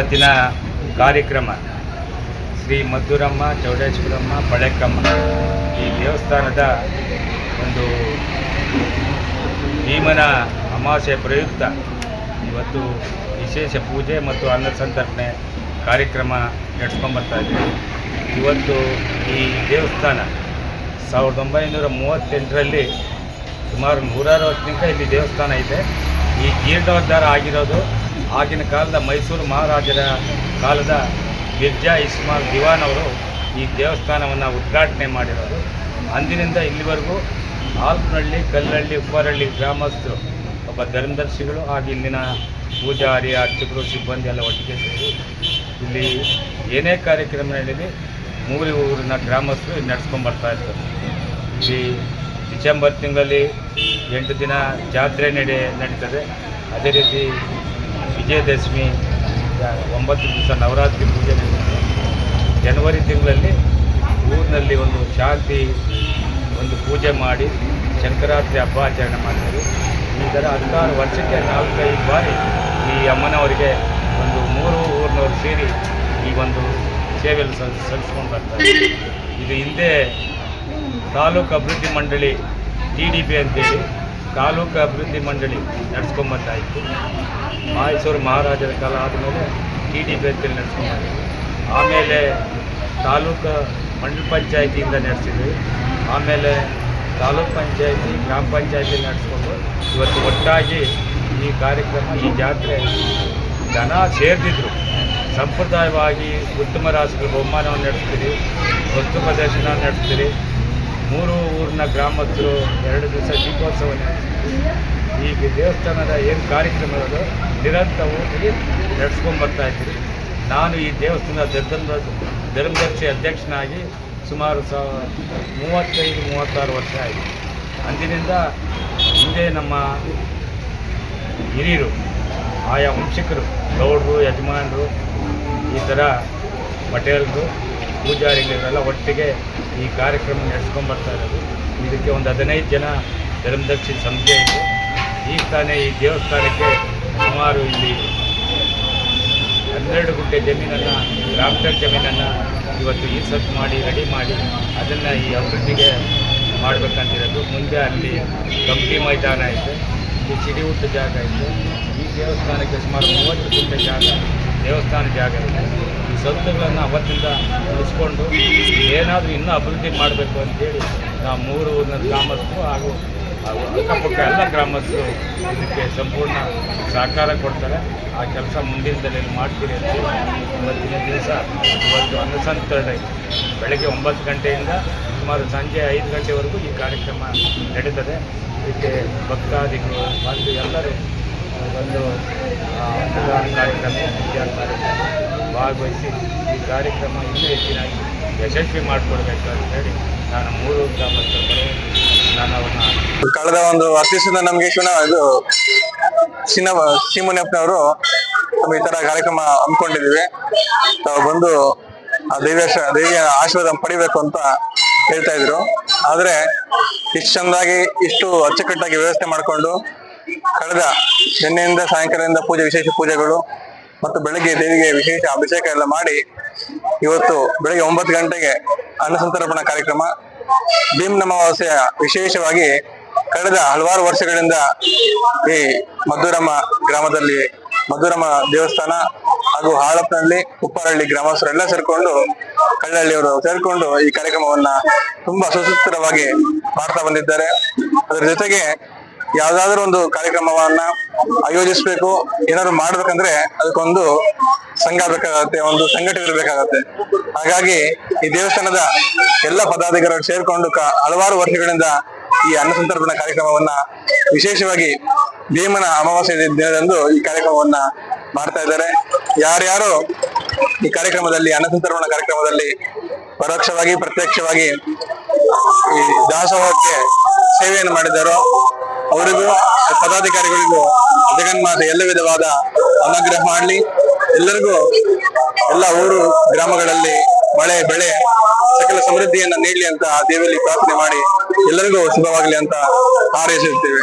ಇವತ್ತಿನ ಕಾರ್ಯಕ್ರಮ ಶ್ರೀ ಮಧುರಮ್ಮ ಚೌಡೇಶ್ವರಮ್ಮ, ಪಳೆಕಮ್ಮ ಈ ದೇವಸ್ಥಾನದ ಒಂದು ಭೀಮನ ಅಮಾವಾಸ್ಯೆ ಪ್ರಯುಕ್ತ ಇವತ್ತು ವಿಶೇಷ ಪೂಜೆ ಮತ್ತು ಅನ್ನ ಸಂತರ್ಪಣೆ ಕಾರ್ಯಕ್ರಮ ಇದ್ದೀವಿ. ಇವತ್ತು ಈ ದೇವಸ್ಥಾನ ಸಾವಿರದ ಒಂಬೈನೂರ ಮೂವತ್ತೆಂಟರಲ್ಲಿ ಸುಮಾರು ನೂರಾರು ವರ್ಷದಿಂದ ಇಲ್ಲಿ ದೇವಸ್ಥಾನ ಇದೆ. ಈ ಜೀರ್ಣೋದ್ಧಾರ ಆಗಿರೋದು ಆಗಿನ ಕಾಲದ ಮೈಸೂರು ಮಹಾರಾಜರ ಕಾಲದ ಮಿರ್ಜಾ ಇಸ್ಮಾಲ್ ದಿವಾನ್ ಅವರು ಈ ದೇವಸ್ಥಾನವನ್ನು ಉದ್ಘಾಟನೆ ಮಾಡಿರೋರು. ಅಂದಿನಿಂದ ಇಲ್ಲಿವರೆಗೂ ಆಲ್ಪನಹಳ್ಳಿ ಕಲ್ಲಹಳ್ಳಿ ಉಪ್ಪರಹಳ್ಳಿ ಗ್ರಾಮಸ್ಥರು, ಒಬ್ಬ ಧರ್ಮದರ್ಶಿಗಳು ಹಾಗೆ ಇಲ್ಲಿನ ಪೂಜಾರಿ, ಅರ್ಚಕರು, ಸಿಬ್ಬಂದಿ ಎಲ್ಲ ಒಟ್ಟಿಗೆ ಸೇರಿ ಇಲ್ಲಿ ಏನೇ ಕಾರ್ಯಕ್ರಮ ನಡೀಲಿ ಮೂರು ಊರಿನ ಗ್ರಾಮಸ್ಥರು ಇಲ್ಲಿ ಬರ್ತಾ ಇರ್ತಾರೆ. ಇಲ್ಲಿ ಡಿಸೆಂಬರ್ ತಿಂಗಳಲ್ಲಿ ಎಂಟು ದಿನ ಜಾತ್ರೆ ನಡೆ ನಡೀತದೆ. ಅದೇ ರೀತಿ ವಿಜಯದಶಮಿ ಒಂಬತ್ತು ದಿವಸ ನವರಾತ್ರಿ ಪೂಜೆ ಜನವರಿ ತಿಂಗಳಲ್ಲಿ ಊರಿನಲ್ಲಿ ಒಂದು ಶಾಂತಿ, ಒಂದು ಪೂಜೆ ಮಾಡಿ ಶಂಕರಾತ್ರಿ ಹಬ್ಬ ಆಚರಣೆ ಮಾಡ್ತೀವಿ ಈ ಥರ ಹದಿನಾರು ವರ್ಷಕ್ಕೆ ನಾಲ್ಕೈದು ಬಾರಿ ಈ ಅಮ್ಮನವರಿಗೆ ಒಂದು ಮೂರು ಊರಿನವರು ಸೇರಿ ಈ ಒಂದು ಸೇವೆಯಲ್ಲಿ ಸಲ್, ಸಲ್ಲಿಸ್ಕೊಂಡು ಬರ್ತಾರೆ. ಇದು ಹಿಂದೆ ತಾಲೂಕು ಅಭಿವೃದ್ಧಿ ಮಂಡಳಿ ಟಿ ಡಿ ಪಿ ಅಂತೇಳಿ ತಾಲೂಕು ಅಭಿವೃದ್ಧಿ ಮಂಡಳಿ ನಡೆಸ್ಕೊಂಬಂತಾಯಿತು ಮೈಸೂರು ಮಹಾರಾಜರ ಕಾಲ ಆದಮೇಲೆ ಟಿ ಡಿ ಅಂತೇಳಿ ನಡೆಸ್ಕೊಂಬಂದಿದ್ವಿ. ಆಮೇಲೆ ತಾಲೂಕು ಮಂಡಲ ಪಂಚಾಯತಿಯಿಂದ ನಡೆಸಿದ್ವಿ. ಆಮೇಲೆ ತಾಲೂಕ್ ಪಂಚಾಯತಿ, ಗ್ರಾಮ ಪಂಚಾಯತಿ ನಡೆಸ್ಕೊಂಡು ಇವತ್ತು ಒಟ್ಟಾಗಿ ಈ ಕಾರ್ಯಕ್ರಮ, ಈ ಜಾತ್ರೆ ಜನ ಸೇರ್ತಿದ್ರು ಸಂಪ್ರದಾಯವಾಗಿ ಉತ್ತಮ ರಾಷ್ಟ್ರ ಬಹುಮಾನವನ್ನು ನಡೆಸ್ತೀರಿ, ವಸ್ತು ಪ್ರದರ್ಶನ ನಡೆಸ್ತೀರಿ ಮೂರು ಊರಿನ ಗ್ರಾಮಸ್ಥರು ಎರಡು ದಿವಸ ದೀಪೋತ್ಸವ ಈಗ ದೇವಸ್ಥಾನದ ಏನು ಕಾರ್ಯಕ್ರಮಗಳು ನಿರಂತರವಾಗಿ ನಡೆಸ್ಕೊಂಡ್ಬರ್ತಾ ಇದ್ದೀವಿ. ನಾನು ಈ ದೇವಸ್ಥಾನದ ಧರ್ಮ ಧರ್ಮದರ್ಶಿ ಅಧ್ಯಕ್ಷನಾಗಿ ಸುಮಾರು ಸ, ಮೂವತ್ತೈದು, ಮೂವತ್ತಾರು ವರ್ಷ ಆಯಿತು. ಅಂದಿನಿಂದ ಹಿಂದೆ ನಮ್ಮ ಹಿರಿಯರು, ಆಯಾ ವಂಶಿಕರು, ಗೌಡರು, ಯಜಮಾನರು, ಈ ಥರ ಪಟೇಲ್ರು ಪೂಜಾರಿಗಳೆಲ್ಲ ಒಟ್ಟಿಗೆ ಈ ಕಾರ್ಯಕ್ರಮ ನಡೆಸ್ಕೊಂಬರ್ತಾ ಇರೋದು. ಇದಕ್ಕೆ ಒಂದು ಹದಿನೈದು ಜನ ಧರ್ಮದಕ್ಷಿ ಸಂಸ್ಥೆ ಇದೆ. ಈಗ ತಾನೇ ಈ ದೇವಸ್ಥಾನಕ್ಕೆ ಸುಮಾರು ಇಲ್ಲಿ ಹನ್ನೆರಡು ಗುಂಟೆ ಜಮೀನನ್ನು ರಾಪ್ಟರ್ ಜಮೀನನ್ನು ಇವತ್ತು ಈ ಸತ್ತು ಮಾಡಿ, ರೆಡಿ ಮಾಡಿ ಅದನ್ನು ಈ ಅಭಿವೃದ್ಧಿಗೆ ಮಾಡಬೇಕಂತಿರೋದು. ಮುಂದೆ ಅಲ್ಲಿ ಕಂಪ್ನಿ ಮೈದಾನ ಐತೆ ಇಲ್ಲಿ ಸಿಡಿವುಟ್ಟು ಜಾಗ ಇದೆ. ಈ ದೇವಸ್ಥಾನಕ್ಕೆ ಸುಮಾರು ಮೂವತ್ತು ಗುಂಟೆ ಜಾಗ, ದೇವಸ್ಥಾನ ಜಾಗ ಇದೆ. ಈ ಸೊತ್ತುಗಳನ್ನು ಅವತ್ತಿಂದ ಉಳಿಸ್ಕೊಂಡು ಏನಾದರೂ ಇನ್ನೂ ಅಭಿವೃದ್ಧಿ ಮಾಡಬೇಕು ಅಂತೇಳಿ ನಾವು ಮೂರು ಗ್ರಾಮಸ್ಥರು ಹಾಗೂ ಅಕ್ಕಪಕ್ಕ ಎಲ್ಲ ಗ್ರಾಮಸ್ಥರು ಇದಕ್ಕೆ ಸಂಪೂರ್ಣ ಸಹಕಾರ ಕೊಡ್ತಾರೆ. ಆ ಕೆಲಸ ಮುಂದಿನ ದಿನದಲ್ಲಿ ಮಾಡ್ತೀರಿ ಅಂತ ಇವತ್ತಿನ ದಿವಸ ಇವತ್ತು ಅನ್ನಸಂತರಣೆ ಬೆಳಗ್ಗೆ ಒಂಬತ್ತು ಗಂಟೆಯಿಂದ ಸುಮಾರು ಸಂಜೆ ಐದು ಗಂಟೆವರೆಗೂ ಈ ಕಾರ್ಯಕ್ರಮ ನಡೀತದೆ. ಇದಕ್ಕೆ ಭಕ್ತಾದಿಗಳು ಬಂದು ಎಲ್ಲರೂ ಒಂದು ಕಾರ್ಯಕ್ರಮ ಕಾರ್ಯಕ್ರಮ. ಭಾಗವಹಿಸಿ ಈ ಕಾರ್ಯಕ್ರಮ ಇನ್ನೂ ಹೆಚ್ಚಿನಾಗಿ ಯಶಸ್ವಿ ಮಾಡಿಕೊಡ್ಬೇಕು ಹೇಳಿ ನಾನು ಮೂರು ಗ್ರಾಮಸ್ಥರ ನಾನು ಅವನ್ನ ಕಳೆದ ಒಂದು ವರ್ಷದಿಂದ ನಮಗೆ ಶಿವನ ಇದು ಸಿನ ಶಿವಮುನಿಯಪ್ಪನವರು ನಮ್ಮ ಈ ತರ ಕಾರ್ಯಕ್ರಮ ಹಮ್ಮಿಕೊಂಡಿದ್ದೀವಿ. ತಾವು ಬಂದು ಆ ದೇವಿಯ ದೇವಿಯ ಆಶೀರ್ವಾದ ಪಡಿಬೇಕು ಅಂತ ಹೇಳ್ತಾ ಇದ್ರು. ಆದ್ರೆ ಇಷ್ಟು ಚಂದಾಗಿ, ಇಷ್ಟು ಅಚ್ಚುಕಟ್ಟಾಗಿ ವ್ಯವಸ್ಥೆ ಮಾಡಿಕೊಂಡು ಕಳೆದ ನಿನ್ನೆಯಿಂದ ಸಾಯಂಕಾಲದಿಂದ ಪೂಜೆ, ವಿಶೇಷ ಪೂಜೆಗಳು ಮತ್ತು ಬೆಳಗ್ಗೆ ದೇವಿಗೆ ವಿಶೇಷ ಅಭಿಷೇಕ ಎಲ್ಲ ಮಾಡಿ ಇವತ್ತು ಬೆಳಗ್ಗೆ ಒಂಬತ್ತು ಗಂಟೆಗೆ ಅನ್ನಸಂತರ್ಪಣಾ ಕಾರ್ಯಕ್ರಮ. ಭೀಮ್ ಅಮಾವಾಸ್ಯೆಯ ವಿಶೇಷವಾಗಿ ಕಳೆದ ಹಲವಾರು ವರ್ಷಗಳಿಂದ ಈ ಮಧುರಮ್ಮ ಗ್ರಾಮದಲ್ಲಿ ಮಧುರಮ್ಮ ದೇವಸ್ಥಾನ ಹಾಗೂ ಹಾಳಪ್ಪನಹಳ್ಳಿ ಉಪ್ಪರಹಳ್ಳಿ ಗ್ರಾಮಸ್ಥರೆಲ್ಲ ಸೇರಿಕೊಂಡು ಕಳ್ಳಹಳ್ಳಿಯವರು ಸೇರ್ಕೊಂಡು ಈ ಕಾರ್ಯಕ್ರಮವನ್ನ ತುಂಬಾ ಸುಸೂತ್ರವಾಗಿ ಮಾಡ್ತಾ ಬಂದಿದ್ದಾರೆ. ಅದರ ಜೊತೆಗೆ ಯಾವ್ದಾದ್ರು ಒಂದು ಕಾರ್ಯಕ್ರಮವನ್ನ ಆಯೋಜಿಸ್ಬೇಕು, ಏನಾದ್ರು ಮಾಡ್ಬೇಕಂದ್ರೆ ಅದಕ್ಕೊಂದು ಸಂಘ ಬೇಕಾಗತ್ತೆ ಒಂದು ಸಂಘಟನೆ ಬೇಕಾಗತ್ತೆ ಹಾಗಾಗಿ ಈ ದೇವಸ್ಥಾನದ ಎಲ್ಲ ಪದಾಧಿಕಾರಿಗಳು ಸೇರ್ಕೊಂಡು ಹಲವಾರು ವರ್ಷಗಳಿಂದ ಈ ಅನ್ನಸಂತರ್ಪಣಾ ಕಾರ್ಯಕ್ರಮವನ್ನ ವಿಶೇಷವಾಗಿ ಭೀಮನ ಅಮಾವಾಸ್ಯೆ ದಿನದಂದು ಈ ಕಾರ್ಯಕ್ರಮವನ್ನ ಮಾಡ್ತಾ ಇದ್ದಾರೆ. ಯಾರ್ಯಾರು ಈ ಕಾರ್ಯಕ್ರಮದಲ್ಲಿ ಅನ್ನಸಂತರ್ಪಣಾ ಕಾರ್ಯಕ್ರಮದಲ್ಲಿ ಪರೋಕ್ಷವಾಗಿ, ಪ್ರತ್ಯಕ್ಷವಾಗಿ ಈ ದಾಸೋಹಕ್ಕೆ ಸೇವೆಯನ್ನು ಮಾಡಿದ್ದಾರೋ ಅವರಿಗೂ, ಪದಾಧಿಕಾರಿಗಳಿಗೂ ಜಗನ್ಮಾತೆ ಎಲ್ಲ ವಿಧವಾದ ಅನುಗ್ರಹ ಮಾಡಲಿ. ಎಲ್ಲರಿಗೂ, ಎಲ್ಲ ಊರು, ಗ್ರಾಮಗಳಲ್ಲಿ ಮಳೆ, ಬೆಳೆ, ಸಕಲ ಸಮೃದ್ಧಿಯನ್ನ ನೀಡಲಿ ಅಂತ ದೇವರಲ್ಲಿ ಪ್ರಾರ್ಥನೆ ಮಾಡಿ ಎಲ್ಲರಿಗೂ ಶುಭವಾಗಲಿ ಅಂತ ಹಾರೈಸುತ್ತೇವೆ.